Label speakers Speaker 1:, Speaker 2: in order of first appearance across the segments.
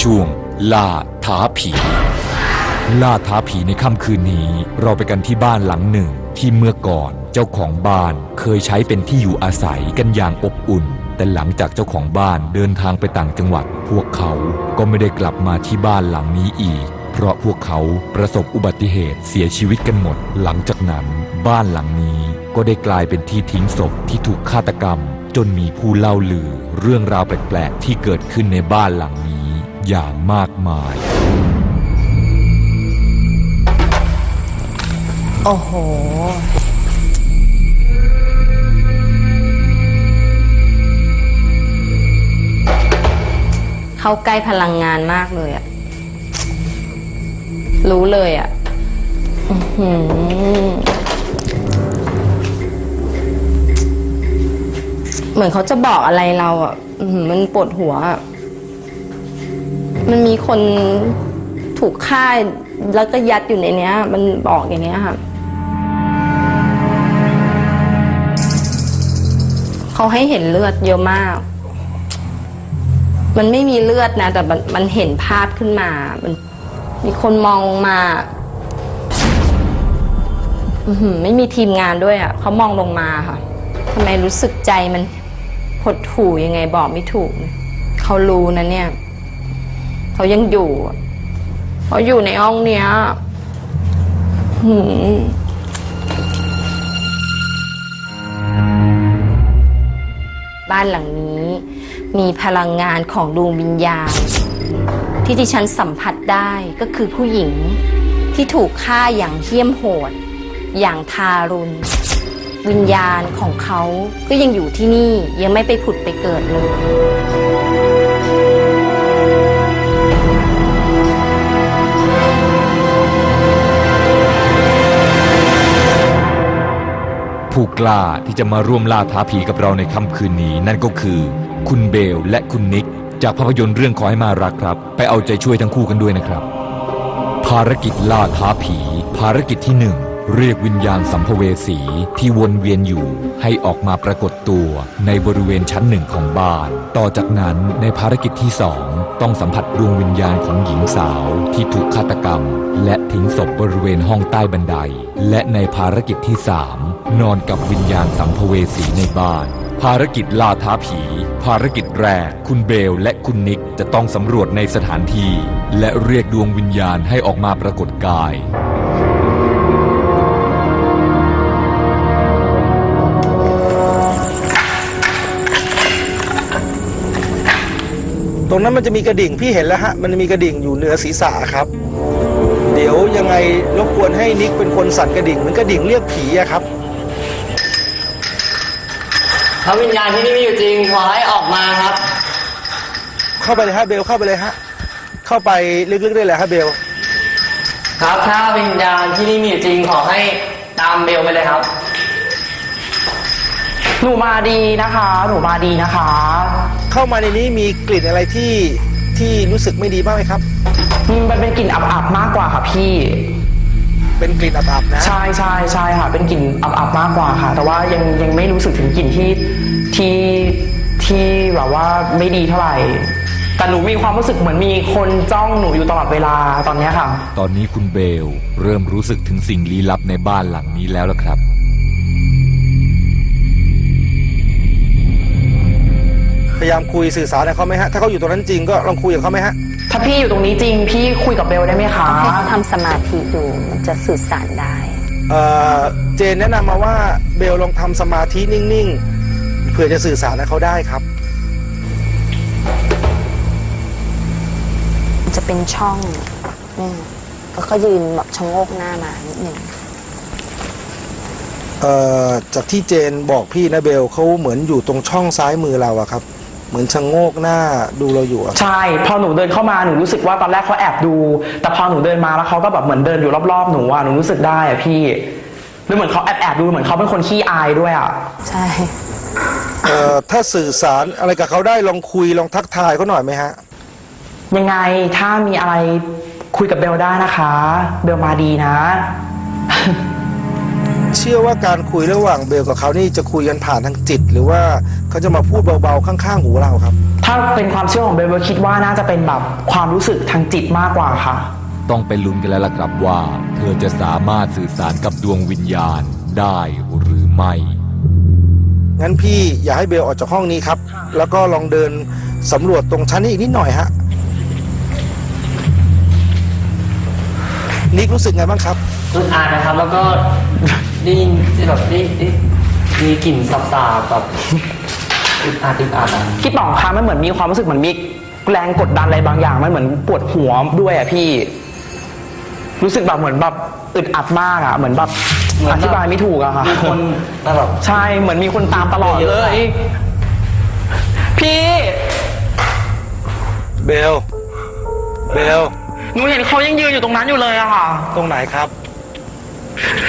Speaker 1: ช่วงล่าท้าผี ล่าท้าผีในค่ำคืนนี้ เราไปกันที่บ้านหลังหนึ่ง ที่เมื่อก่อนเจ้าของบ้านเคยใช้เป็นที่อยู่อาศัยกันอย่างอบอุ่น แต่หลังจากเจ้าของบ้านเดินทางไปต่างจังหวัด พวกเขาก็ไม่ได้กลับมาที่บ้านหลังนี้อีก เพราะพวกเขาประสบอุบัติเหตุเสียชีวิตกันหมด หลังจากนั้น บ้านหลังนี้ก็ได้กลายเป็นที่ทิ้งศพที่ถูกฆาตกรรม จนมีผู้เล่าลือ เรื่องราวแปลกๆที่เกิดขึ้นในบ้านหลังนี้ อย่างมากมาย
Speaker 2: โอ้โห เข้าใกล้พลังงานมากเลยอะรู้เลยอะเหมือนเขาจะบอกอะไรเราอะมันปวดหัวอะ มันมีคนถูกฆ่าแล้วก็ยัดอยู่ในเนี้ย มันบอกอย่างเนี้ยค่ะเขาให้เห็นเลือดเยอะมาก มันไม่มีเลือดนะ แต่มันมันเห็นภาพขึ้นมา มันมีคนมองมาไม่มีทีมงานด้วยอะเขามองลงมาค่ะทำไมรู้สึกใจมันหดหู่ยังไงบอกไม่ถูก เขารู้นะเนี่ย เขายังอยู่เขาอยู่ในห้องเนี้ยหืมบ้านหลังนี้ มีพลังงานของดวงวิญญาณ ที่ที่ฉันสัมผัสได้ก็คือผู้หญิงที่ถูกฆ่าอย่างเหี้ยมโหด อย่างทารุณ วิญญาณของเขาก็ยังอยู่ที่นี่ยังไม่ไปผุดไปเกิดเลย
Speaker 1: ผู้กล้าที่จะมาร่วมล่าท้าผีกับเราในค่ำคืนนี้ นั่นก็คือ คุณเบลและคุณนิก จากภาพยนตร์เรื่องขอให้มารักครับ ไปเอาใจช่วยทั้งคู่กันด้วยนะครับ ภารกิจล่าท้าผี ภารกิจที่หนึ่ง เรียกวิญญาณสัมภเวสีที่วนเวียนอยู่ให้ออกมาปรากฏตัวในบริเวณชั้นหนึ่งของบ้าน ต่อจากนั้นในภารกิจที่สองต้องสัมผัสดวงวิญญาณของหญิงสาวที่ถูกฆาตกรรม และทิ้งศพบริเวณห้องใต้บันได และในภารกิจที่สามนอนกับวิญญาณสัมภเวสีในบ้าน ภารกิจล่าท้าผี ภารกิจแรก คุณเบลและคุณนิกจะต้องสำรวจในสถานที่ และเรียกดวงวิญญาณให้ออกมาปรากฏกาย
Speaker 3: ตรงนั้นมันจะมีกระดิ่งพี่เห็นแล้วฮะมันมีกระดิ่งอยู่เหนือศีรษะครับ เดี๋ยวยังไงรบกวนให้นิกเป็นคนสั่นกระดิ่งเหมือนกระดิ่งเรียกผีอะครับ
Speaker 4: ถ้าวิญญาณที่นี่มีอยู่จริงขอให้ออกมาครับ
Speaker 3: เข้าไปเลยฮะเบลเข้าไปเลยฮะเข้าไปลึกๆได้เลยฮะเบล
Speaker 4: ครับถ้าวิญญาณที่นี่มีอยู่จริงขอให้ตามเบลไปเลยครับ
Speaker 5: หนูมาดีนะคะ หนูมาดีนะคะ
Speaker 3: เข้ามาในนี้มีกลิ่นอะไรที่ที่รู้สึกไม่ดีบ้างไหมครับ
Speaker 5: อืมมันเป็นกลิ่นอับๆมากกว่าค่ะพี่
Speaker 3: เป็นกลิ่นอับๆนะ
Speaker 5: ใช่ใช่ใช่ค่ะ เป็นกลิ่นอับๆมากกว่าค่ะ แต่ว่ายังยังไม่รู้สึกถึงกลิ่นที่ที่ที่แบบว่าไม่ดีเท่าไหร่ แต่หนูมีความรู้สึกเหมือนมีคนจ้องหนูอยู่ตลอดเวลาตอนเนี้ยค่ะ
Speaker 1: ตอนนี้คุณเบลเริ่มรู้สึกถึงสิ่งลี้ลับในบ้านหลังนี้แล้วล่ะครับ
Speaker 3: พยายามคุยสื่อสารกับเขาไหมฮะ ถ้าเขาอยู่ตรงนั้นจริงก็ลองคุยกับเขาไหมฮะ
Speaker 5: ถ้าพี่อยู่ตรงนี้จริง พี่คุยกับเบลได้ไหมคะ
Speaker 2: ให้เขาทำสมาธิดูมันจะสื่อสารได้
Speaker 3: เอ่อ เจนแนะนำมาว่าเบลลองทำสมาธินิ่งๆ เพื่อจะสื่อสารกับเขาได้ครับ
Speaker 2: มันจะเป็นช่องอืมแล้วก็ยืนแบบชะโงกหน้ามานิดหนึ่ง
Speaker 3: เอ่อ จากที่เจนบอกพี่นะเบลเขาเหมือนอยู่ตรงช่องซ้ายมือเราอะครับ เหมือนชะโงกหน้าดูเราอยู่อะ
Speaker 5: ใช่ พอหนูเดินเข้ามาหนูรู้สึกว่าตอนแรกเขาแอบดู แต่พอหนูเดินมาแล้วเขาก็แบบเหมือนเดินอยู่รอบๆหนูอะหนูรู้สึกได้อะพี่หรือเหมือนเขาแอบแอบดูเหมือนเขาเป็นคนขี้อายด้วยอะ
Speaker 2: ใช่
Speaker 3: เอ่อถ้าสื่อสารอะไรกับเขาได้ลองคุยลองทักทายเขาหน่อยไหมฮะ
Speaker 5: ยังไงถ้ามีอะไรคุยกับเบลได้นะคะ เบลมาดีนะ
Speaker 3: เชื่อว่าการคุยระหว่างเบลกับเขานี่จะคุยกันผ่านทางจิต หรือว่าเขาจะมาพูดเบาๆข้างๆหูเราครับ
Speaker 5: ถ้าเป็นความเชื่อของเบลเบลคิดว่าน่าจะเป็นแบบความรู้สึกทางจิตมากกว่าค่ะ
Speaker 1: ต้องไปลุ้นกันแล้วล่ะครับว่า เธอจะสามารถสื่อสารกับดวงวิญญาณได้หรือไม่
Speaker 3: งั้นพี่อยากให้เบลออกจากห้องนี้ครับ แล้วก็ลองเดินสำรวจตรงชั้นนี้อีกนิดหน่อยฮะนิกรู้สึกไงบ้างครับ
Speaker 4: อึดอัดนะครับ แล้วก็ได้ยินแบบได้ได้มีกลิ่นสาบๆแบบอึดอัดอึดอัดอะ
Speaker 5: พี่ป๋องคะมันเหมือนมีความรู้สึกเหมือนมีแรงกดดันอะไรบางอย่าง มันเหมือนปวดหัวด้วยอะพี่ รู้สึกแบบเหมือนแบบอึดอัดมากอะเหมือนแบบอธิบายไม่ถูกอะค่ะ
Speaker 4: มีคนมาแบบ
Speaker 5: ใช่เหมือนมีคนตามตลอด
Speaker 4: เย
Speaker 5: เล
Speaker 4: อะๆ
Speaker 5: ยพี่
Speaker 3: เบล เบล
Speaker 5: หนูเห็นเขายังยืนอยู่ตรงนั้นอยู่เลยอะค่ะ
Speaker 3: ตรงไหนครับ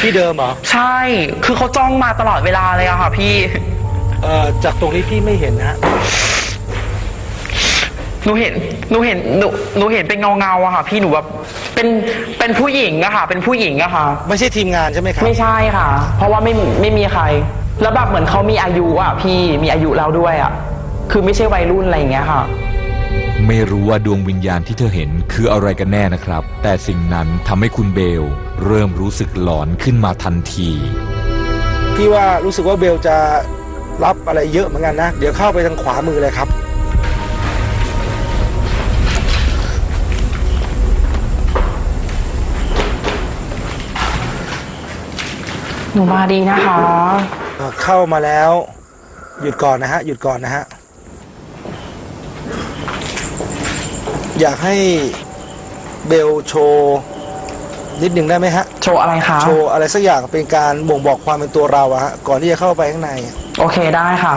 Speaker 3: ที่เดิมเหรอ
Speaker 5: ใช่ คือเขาจ้องมาตลอดเวลาเลยอะค่ะ พี่
Speaker 3: เอ่อจากตรงนี้พี่ไม่เห็นนะฮะ
Speaker 5: หนูเห็น หนูเห็น หนู หนูเห็นเป็นเงาเงาๆอะค่ะ พี่ หนูแบบ เป็น เป็นผู้หญิงอะค่ะ เป็นผู้หญิงอะค่ะ
Speaker 3: ไม่ใช่ทีมงานใช่ไหมครับ
Speaker 5: ไม่ใช่ค่ะ เพราะว่าไม่ไม่มีใคร แล้วแบบเหมือนเขามีอายุอะพี่มีอายุแล้วด้วยอะ คือไม่ใช่วัยรุ่นอะไรอย่างเงี้ยค่ะ
Speaker 1: ไม่รู้ว่าดวงวิญญาณที่เธอเห็นคืออะไรกันแน่นะครับ แต่สิ่งนั้นทำให้คุณเบล เริ่มรู้สึกหลอนขึ้นมาทันที
Speaker 3: พี่ว่ารู้สึกว่าเบลจะรับอะไรเยอะเหมือนกันนะ เดี๋ยวเข้าไปทางขวามือเลยครับ
Speaker 5: หนูมาดีนะคะ
Speaker 3: เข้ามาแล้ว หยุดก่อนนะฮะ หยุดก่อนนะฮะ อยากให้เบลโชว์นิดหนึ่งได้ไหมฮะ
Speaker 5: โชว์อะไรคะ
Speaker 3: โชว์อะไรสักอย่างเป็นการบ่งบอกความเป็นตัวเราอะฮะก่อนที่จะเข้าไปข้างใน
Speaker 5: โอเคได้ค่ะ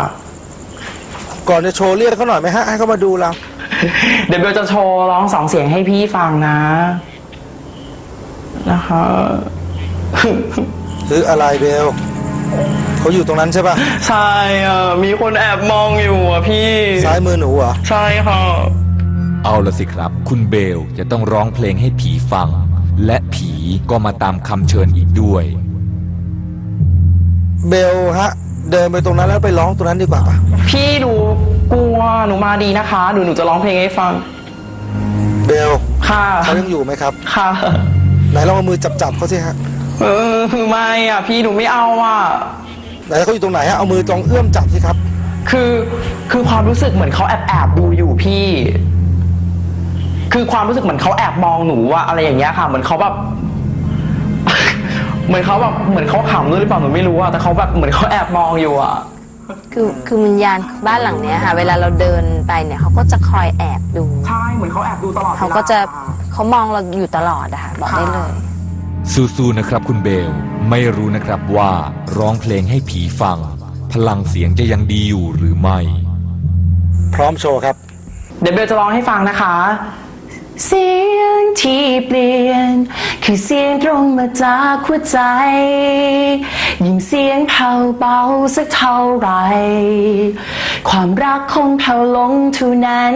Speaker 3: ก่อนจะโชว์เรียกเขาหน่อยไหมฮะให้เขามาดูเรา
Speaker 5: เดี๋ยวเบลจะโชว์ร้องสองเสียงให้พี่ฟังนะ นะคะ
Speaker 3: หรืออะไรเบลเขาอยู่ตรงนั้นใช่ปะ
Speaker 5: ใช่อะมีคนแอบมองอยู่อะพี่
Speaker 3: ซ้ายมือหนูเหรอ
Speaker 5: ใช่ค่ะ
Speaker 1: เอาละสิครับ คุณเบลจะต้องร้องเพลงให้ผีฟัง และผีก็มาตามคำเชิญอีกด้วย
Speaker 3: เบลฮะ เดินไปตรงนั้นแล้วไปร้องตรงนั้นดีกว่าปะ
Speaker 5: พี่หนูกลัวหนูมาดีนะคะหนูหนูจะร้องเพลงให้ฟัง
Speaker 3: เบล
Speaker 5: ค่ะ
Speaker 3: เขายังอยู่ไหมครับ
Speaker 5: ค่ะ
Speaker 3: ไหนลองเอามือจับจับๆเขาสิฮะ
Speaker 5: เออไม่อะ พี่หนูไม่เอาอะ
Speaker 3: ไหนเขาอยู่ตรงไหนฮะเอามือตรงเอื้อมจับสิครับ
Speaker 5: คือคือความรู้สึกเหมือนเขาแอบแอบดูอยู่พี่ คือความรู้สึกเหมือนเขาแอบมองหนูอะอะไรอย่างเงี้ยค่ะ เหมือนเขาแบบ เหมือนเขาแบบเหมือนเขาขำด้วยหรือเปล่าหนูไม่รู้อะแต่เขาแบบเหมือนเขาแอบมองอยู่อะ
Speaker 2: คือคือวิญญาณบ้านหลังเนี้ยค่ะ เวลาเราเดินไปเนี่ยเขาก็จะคอยแอบดู
Speaker 5: ใช่ เหมือนเขาแอบดูตลอด
Speaker 2: เขาก็จะเขามองเราอยู่ตลอดอะค่ะบอกได้เลย
Speaker 1: สู้ๆนะครับคุณเบล ไม่รู้นะครับว่าร้องเพลงให้ผีฟัง พลังเสียงจะยังดีอยู่หรือไม่
Speaker 3: พร้อมโชว์ครับ
Speaker 5: เดี๋ยวเบลจะร้องให้ฟังนะคะ เสียงที่เปลี่ยน คือเสียงตรงมาจากหัวใจ ยิ่งเสียงเผาเบาสักเท่าไร ความรักคงเผาลงเท่านั้น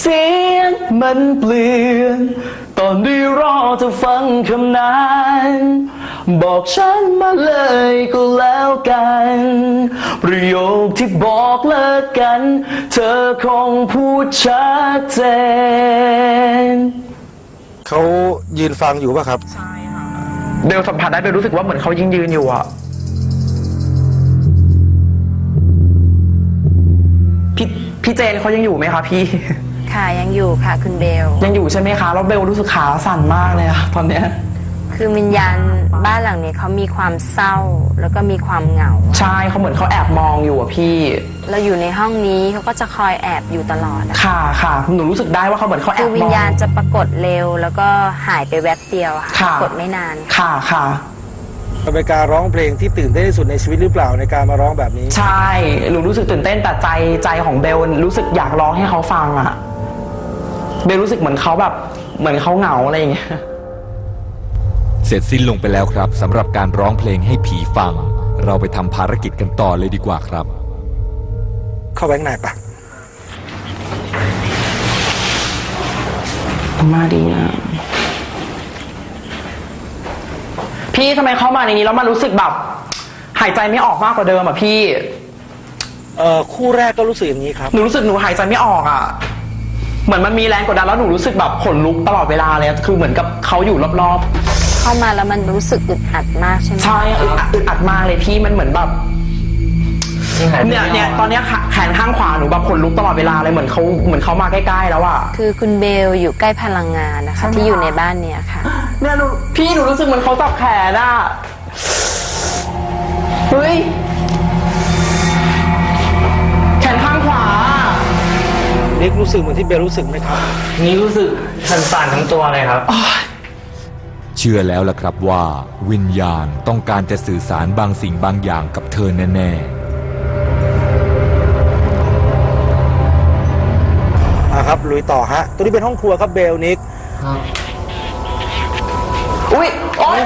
Speaker 5: เสียงมันเปลี่ยนตอนที่รอจะฟังคำนั้นบอกฉันมาเลยก็แล้วกัน ประโยคที่บอกเลิกกัน เธอคงพูดชัดเจน
Speaker 3: เขายืนฟังอยู่ป่ะครับ
Speaker 5: เบลสัมผัสได้เบลรู้สึกว่าเหมือนเขายิงยืนอยู่อะพี่พี่เจนเขายังอยู่ไหมคะพี่
Speaker 2: ค่ะยังอยู่ค่ะคุณเบล
Speaker 5: ยังอยู่ใช่ไหมคะ แล้วเบลรู้สึกขาสั่นมากเลยอะตอนเนี้ย
Speaker 2: คือวิญญาณบ้านหลังนี้เขามีความเศร้าแล้วก็มีความเหงา
Speaker 5: ใช่เขาเหมือนเขาแอบมองอยู่อะพี่
Speaker 2: เราอยู่ในห้องนี้เขาก็จะคอยแอบอยู่ตลอดอะ
Speaker 5: ค่ะค่ะหนูรู้สึกได้ว่าเขาเหมือนเขาแอ
Speaker 2: คื
Speaker 5: บ
Speaker 2: อ
Speaker 5: มอง
Speaker 2: วิญญาณจะปรากฏเร็ว แล้วก็หายไปแวบเดียวอะค่ะ
Speaker 5: ค่ะ
Speaker 2: ปรากฏไม่นาน
Speaker 5: ค่ะค่ะ
Speaker 3: มันเป็นการร้องเพลงที่ตื่นเต้นที่สุดในชีวิตหรือเปล่าในการมาร้องแบบนี้
Speaker 5: ใช่หนูรู้สึกตื่นเต้นแต่ใจใจของเบลรู้สึกอยากร้องให้เขาฟังอะเบลรู้สึกเหมือนเขาแบบเหมือนเขาเหงาอะไรอย่างเงี้ย
Speaker 1: เสร็จสิ้นลงไปแล้วครับสำหรับการร้องเพลงให้ผีฟัง เราไปทำภารกิจกันต่อเลยดีกว่าครับ
Speaker 3: เข้าไปข้างในปะ
Speaker 5: มาดีนะ พี่ทำไมเข้ามาในนี้แล้วมันรู้สึกแบบ หายใจไม่ออกมากกว่าเดิมอะพี่
Speaker 3: เอ่อคู่แรกก็รู้สึกอย่างนี้ครับ
Speaker 5: หนูรู้สึกหนูหายใจไม่ออกอะ เหมือนมันมีแรงกดดันแล้วหนูรู้สึกแบบขนลุกตลอดเวลาเลยอะคือเหมือนกับเขาอยู่รอบ
Speaker 2: เข้ามาแล้วมันรู้สึกอึดอัดมากใช่ไหม
Speaker 5: ๆใช่อึดอัดอึดอัดมากเลยพี่มันเหมือนแบบ
Speaker 4: ยังหายใจ
Speaker 5: เนี่ย
Speaker 4: ไม่
Speaker 5: เนี่ย
Speaker 4: ก
Speaker 5: ตอนเนี้ยขาแขนข้างขวาหนูแบบขนลุกตลอดเวลาเลยเหมือนเขาเหมือนเขามาใกล้ๆแล้วอะ
Speaker 2: คือคุณเบลอยู่ใกล้พลังงานนะคะ ที่อยู่ในบ้านเนี่ยค่ะ
Speaker 5: เนี่ยหนูพี่หนูรู้สึกเหมือนเขาจับแขนอะเฮ้ยแขนข้างขวา
Speaker 3: นิกรู้สึกเหมือนที่เบลรู้สึกไหมครับ
Speaker 4: นี่รู้สึกสั่นๆทั้งตัวเลยครับ
Speaker 1: เชื่อแล้วล่ะครับว่าวิญญาณต้องการจะสื่อสารบางสิ่งบางอย่างกับเธอแน่
Speaker 3: อ่าครับลุยต่อฮะ ตัวนี้เป็นห้องครัวครับเบลนิก
Speaker 4: ครับ
Speaker 5: อุ้ยโอ๊ย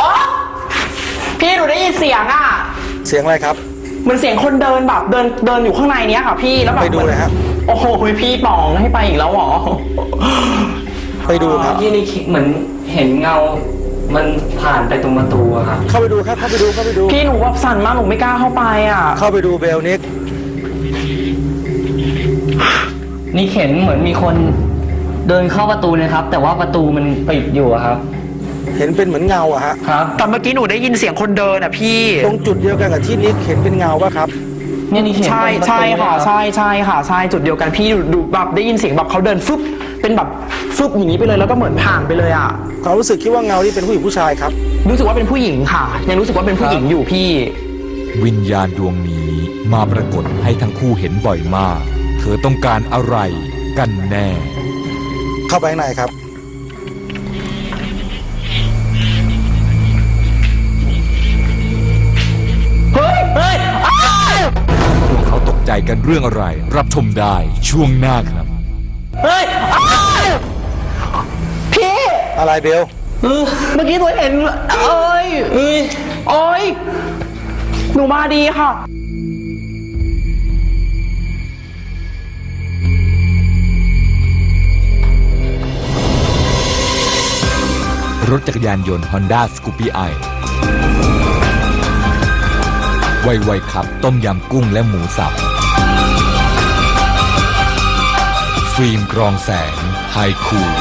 Speaker 5: อ๋อพี่หนูได้ยินเสียงอะ
Speaker 3: เสียงอะไรครับ
Speaker 5: เหมือนเสียงคนเดินแบบเดินเดินอยู่ข้างในเนี้ยค่ะพี่แล้วแบบ
Speaker 3: ไปดูเลยครับ
Speaker 5: โอ้โหพี่ป๋องให้ไปอีกแล้วเหรอ
Speaker 3: ไปดูครับ
Speaker 4: ที่นี่คิดเหมือน เห็นเงา มันผ่านไปตรงประตูอะครับ
Speaker 3: เข้าไปดูครับเข้าไปดูเข้าไปดู
Speaker 5: พี่หนูแบบสั่นมากหนูไม่กล้าเข้าไปอะ
Speaker 3: เข้าไปดูเบลนิก
Speaker 4: นี่เห็นเหมือนมีคนเดินเข้าประตูเลยครับ แต่ว่าประตูมันปิดอยู่อะครับ
Speaker 3: เห็นเป็นเหมือนเงาอะฮะ
Speaker 4: ครับ
Speaker 5: แต่เมื่อกี้หนูได้ยินเสียงคนเดินอะพี่
Speaker 3: ตรงจุดเดียวกันกับที่นิกเห็นเป็นเงาปะครับ
Speaker 4: เนี่ยนี่เห็น
Speaker 5: ใช่
Speaker 4: ตรงประตู
Speaker 5: ใช่ค่ะ
Speaker 4: เลยรับ
Speaker 5: ใช่ใช่ค่ะ ใช่จุดเดียวกันพี่ดูดูแบบได้ยินเสียงแบบเขาเดินฟึบ เป็นแบบฟึบอย่างนี้ไปเลยแล้วก็เหมือนผ่านไปเลยอะ
Speaker 3: ความรู้สึกคิดว่าเงานี่เป็นผู้หญิงผู้ชายครับ
Speaker 5: รู้สึกว่าเป็นผู้หญิงค่ะ ยังรู้สึกว่าเป็นผู้หญิงอยู่พี่
Speaker 1: ๆวิญญาณดวงนี้มาปรากฏให้ทั้งคู่เห็นบ่อยมาก เธอต้องการอะไรกันแน่
Speaker 3: เข้าไปข้างในครับ
Speaker 5: เฮ้ยเฮ้ยอ้าว
Speaker 1: พวกเขาตกใจกันเรื่องอะไร รับชมได้ช่วงหน้าครับ
Speaker 5: เฮ้ยอ้าวพี่
Speaker 3: อะไรเบล
Speaker 5: เออเมื่อกี้ตัวเห็นเอ้ยเอ้ยโอ้ยหนูมาดีค่ะ
Speaker 1: รถจักรยานยนต์ Honda Scoopy i ไวๆขับ ต้มยำกุ้งและหมูสับ ฟิล์มกรองแสงไฮคูล